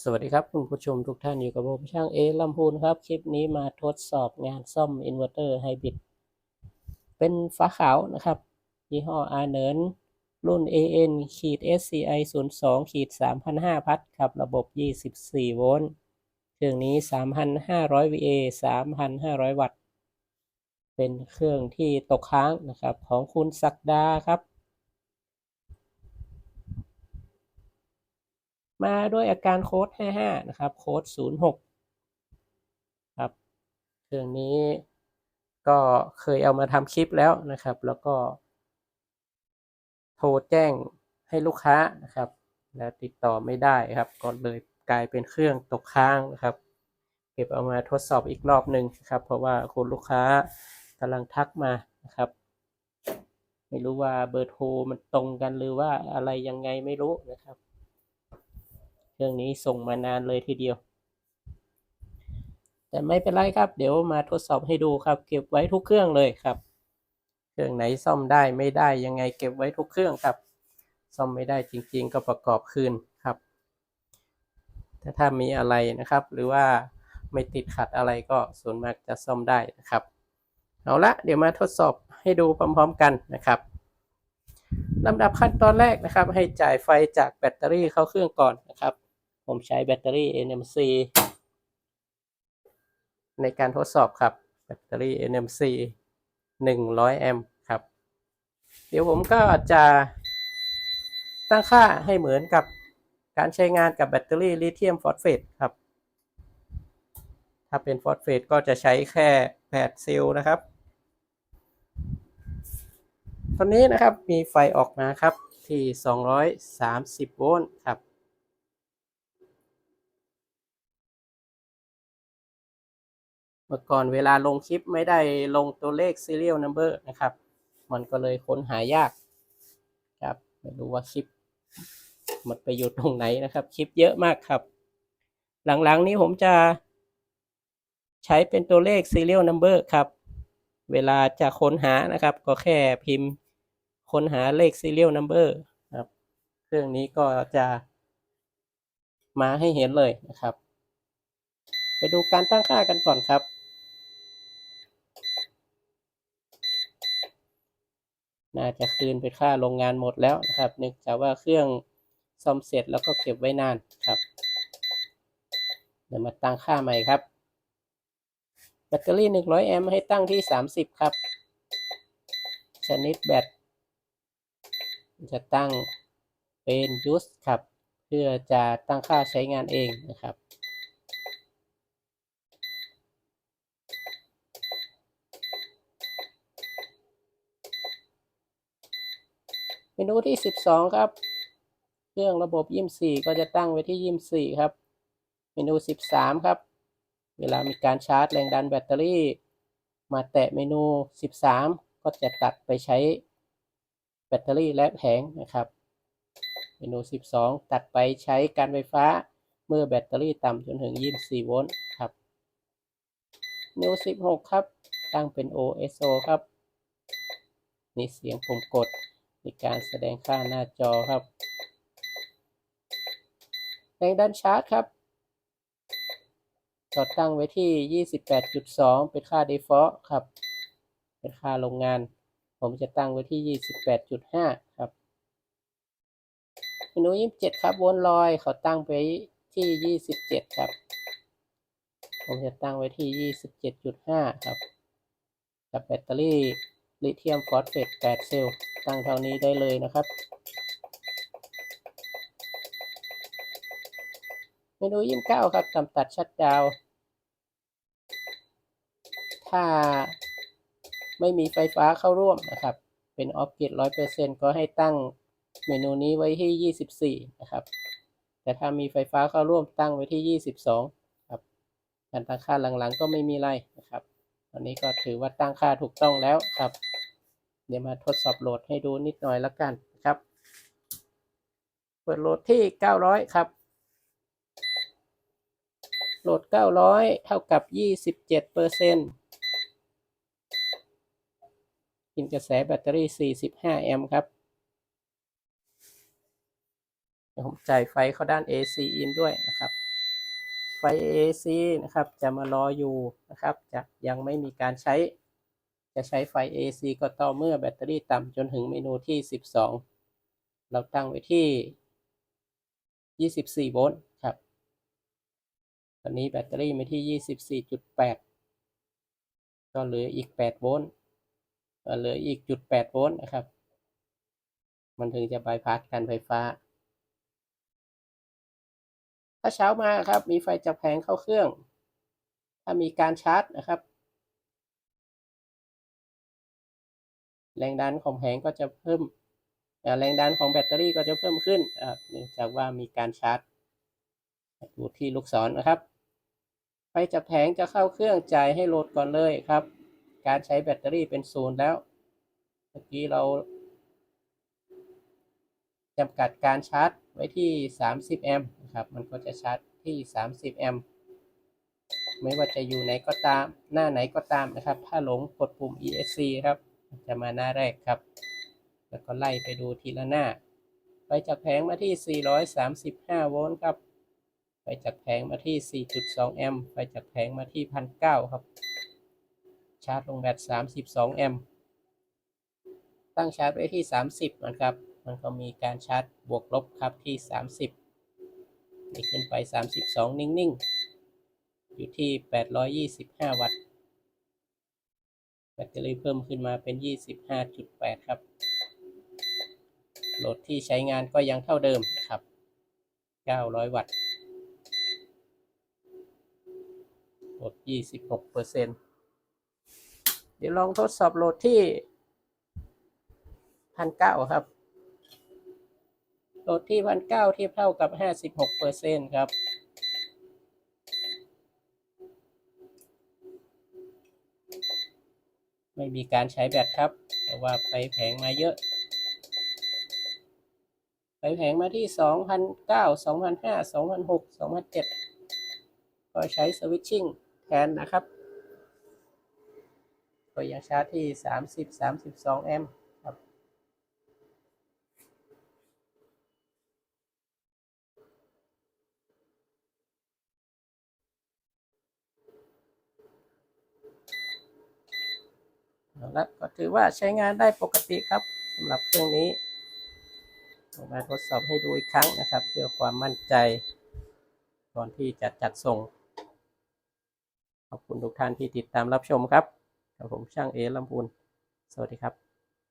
สวัสดีครับ คุณผู้ชมทุกท่านอยู่กับผมช่างเอลำพูนครับ คลิปนี้มาทดสอบงานซ่อมอินเวอร์เตอร์ไฮบริดเป็นฟ้าขาวนะครับ ยี่ห้ออาเนินรุ่น AN ขีด SCI 02ขีด3,500พัทครับระบบ 24 โวลต์เครื่องนี้ 3,500 VA 3,500 วัตต์ เป็นเครื่องที่ตกค้างนะครับ ของคุณศักดาครับ มาด้วยอาการโค้ด 55 นะครับ โค้ด 06 ครับ เครื่องนี้ก็เคยเอามาทำคลิปแล้วนะครับ แล้วก็ โทรแจ้งให้ลูกค้านะครับ แล้วติดต่อไม่ได้ครับ ก็เลยกลายเป็นเครื่องตกค้างนะครับ เก็บเอามาทดสอบอีกรอบหนึ่งครับ เพราะว่าคุณลูกค้ากำลังทักมานะครับไม่รู้ว่าเบอร์โทรมันตรงกันหรือว่าอะไรยังไงไม่รู้นะครับ รื่องนี้ส่งมานานเลยทีเดียว แต่ไม่เป็นไรครับ เดี๋ยวมาทดสอบให้ดูครับ เก็บไว้ทุกเครื่องเลยครับ เครื่องไหนซ่อมได้ไม่ได้ยังไงเก็บไว้ทุกเครื่องครับ ซ่อมไม่ได้จริง ๆ ก็ประกอบคืนครับถ้าถ้ามีอะไรนะครับ หรือว่าไม่ติดขัดอะไรก็ส่วนมากจะซ่อมได้นะครับ เอาละเดี๋ยวมาทดสอบให้ดูพร้อม ๆ กันนะครับลำดับขั้นตอนแรกนะครับ ให้จ่ายไฟจากแบตเตอรี่เข้าเครื่องก่อนนะครับ ผมใช้แบตเตอรี่ NMC ในการทดสอบครับ แบตเตอรี่ NMC 100 แอมป์ครับ เดี๋ยวผมก็จะตั้งค่าให้เหมือนกับการใช้งานกับแบตเตอรี่ลิเธียมฟอสเฟตครับ ถ้าเป็นฟอสเฟตก็จะใช้แค่8เซลล์นะครับ ตอนนี้นะครับมีไฟออกมาครับที่ 230 โวลต์ครับ มื่อก่อนเวลาลงคลิปไม่ได้ลงตัวเลข serial number นะครับ มันก็เลยค้นหายากครับไม่รู้ว่าคลิป มันไปอยู่ตรงไหนนะครับ คลิปเยอะมากครับ หลังๆนี้ผมจะใช้เป็นตัวเลข serial number ครับ เวลาจะค้นหานะครับ ก็แค่พิมพ์ค้นหาเลข serial number ครับ เครื่องนี้ก็จะมาให้เห็นเลยนะครับ ไปดูการตั้งค่ากันก่อนครับ น่าจะคืนไปค่าโรงงานหมดแล้วนะครับเนื่องจากว่าเครื่องซ่อมเสร็จแล้วก็เก็บไว้นานครับ เดี๋ยวมาตั้งค่าใหม่ครับ แบตเตอรี่ 100 แอมป์ให้ตั้งที่ 30 ครับ ชนิดแบตจะตั้งเป็น use ครับ เพื่อจะตั้งค่าใช้งานเองนะครับ เมนูที่ 12 ครับ เครื่องระบบยี่สี่ก็จะตั้งไว้ที่ยี่สี่ครับ เมนู 13 ครับ เวลามีการชาร์จแรงดันแบตเตอรี่ มาแตะเมนู 13 ก็จะตัดไปใช้แบตเตอรี่และแผงนะครับ เมนู 12 ตัดไปใช้การไฟฟ้าเมื่อแบตเตอรี่ต่ำจนถึง 24 โวลต์ครับ เมนู 16 ครับ ตั้งเป็น OSO ครับ นี่เสียงปุ่มกด ในการแสดงค่าหน้าจอครับแรงดันชาร์จครับก็ตั้งไว้ที่ 28.2 เป็นค่า default ครับ เป็นค่าโรงงาน ผมจะตั้งไว้ที่ 28.5 ครับเมนู27 ครับวนลอยเขาตั้งไปที่ 27 ครับ ผมจะตั้งไว้ที่ 27.5 ครับ กับแบตเตอรี่ลิเธียมฟอสเฟต8เซลล์ ตั้งเท่านี้ได้เลยนะครับ เมนูยี่สิบเก้าครับกำตัดชัดดาว ถ้าไม่มีไฟฟ้าเข้าร่วมนะครับ เป็นออฟกิดร้อยเปอร์เซ็นก็ให้ตั้งเมนูนี้ไว้ที่ยี่สิบสี่นะครับ แต่ถ้ามีไฟฟ้าเข้าร่วมตั้งไว้ที่ยี่สิบสองครับการตั้งค่าหลังๆก็ไม่มีไรนะครับ ตอนนี้ก็ถือว่าตั้งค่าถูกต้องแล้วครับ เดี๋ยวมาทดสอบโหลดให้ดูนิดหน่อยแล้วกันนะครับ เปิดโหลดที่ 900 ครับ โหลด 900 เท่ากับ 27เปอร์เซ็นต์กินกระแสแบตเตอรี่ 45 แอมป์ครับเดี๋ยวผมจ่ายไฟเข้าด้าน AC in ด้วยนะครับ ไฟ AC นะครับ จะมารออยู่นะครับ จะยังไม่มีการใช้ จะใช้ไฟ AC ก็ต่อเมื่อแบตเตอรี่ต่ำจนถึงเมนูที่ 12 เราตั้งไว้ที่ 24 โวลต์ครับ ตอนนี้แบตเตอรี่มีที่ 24.8 ก็เหลืออีก 8 โวลต์เหลืออีกจุด 8 โวลต์นะครับ มันถึงจะบายพาสการไฟฟ้า ถ้าเช้ามาครับ มีไฟจากแผงเข้าเครื่อง ถ้ามีการชาร์จนะครับ แรงดันของแผงก็จะเพิ่มแรงดันของแบตเตอรี่ก็จะเพิ่มขึ้นเนื่องจากว่ามีการชาร์จอยู่ที่ลูกศรนะครับ ไฟจากแผงจะเข้าเครื่องจ่ายให้โหลดก่อนเลยครับ การใช้แบตเตอรี่เป็นศูนย์แล้ว เมื่อกี้เราจำกัดการชาร์จไว้ที่ 30 แอมป์นะครับ มันก็จะชาร์จที่ 30 แอมป์ไม่ว่าจะอยู่ไหนก็ตามหน้าไหนก็ตามนะครับ ถ้าหลงกดปุ่ม ESC ครับ จะมาหน้าแรกครับ แล้วก็ไล่ไปดูทีละหน้าไฟจากแผงมาที่ 435 โวลต์ครับไฟจากแผงมาที่ 4.2 แอมป์ไฟจากแผงมาที่ 1,900 ครับ ชาร์จลงแบต 32 แอมป์ตั้งชาร์จไว้ที่ 30 นะครับ มันก็มีการชาร์จบวกลบครับที่ 30นี่ขึ้นไป 32 นิ่ง ๆ อยู่ที่ 825 วัตต์ ตเตอรี่เพิ่มขึ้นมาเป็น 25.8 ครับ โหลดที่ใช้งานก็ยังเท่าเดิมนะครับ 900 วัตต์โหลด26เปอร์เซ็นต์เดี๋ยวลองทดสอบโหลดที่ 1,900 ครับ โหลดที่ 1,900 เทียบเท่ากับ 56เปอร์เซ็นต์ครับ ไม่มีการใช้แบตครับ เพราะว่าไปแผงมาเยอะ ไปแผงมาที่ 2,009 2,005 2,006 2,007 ก็ใช้สวิตชิ่งแทนนะครับ ก็ยังชาร์จที่ 30 32 แอมป์ และก็ถือว่าใช้งานได้ปกติครับสำหรับเครื่องนี้ผมมาทดสอบให้ดูอีกครั้งนะครับ เพื่อความมั่นใจก่อนที่จะจัดส่ง ขอบคุณทุกท่านที่ติดตามรับชมครับกับผมช่างเอลำพูนสวัสดีครับ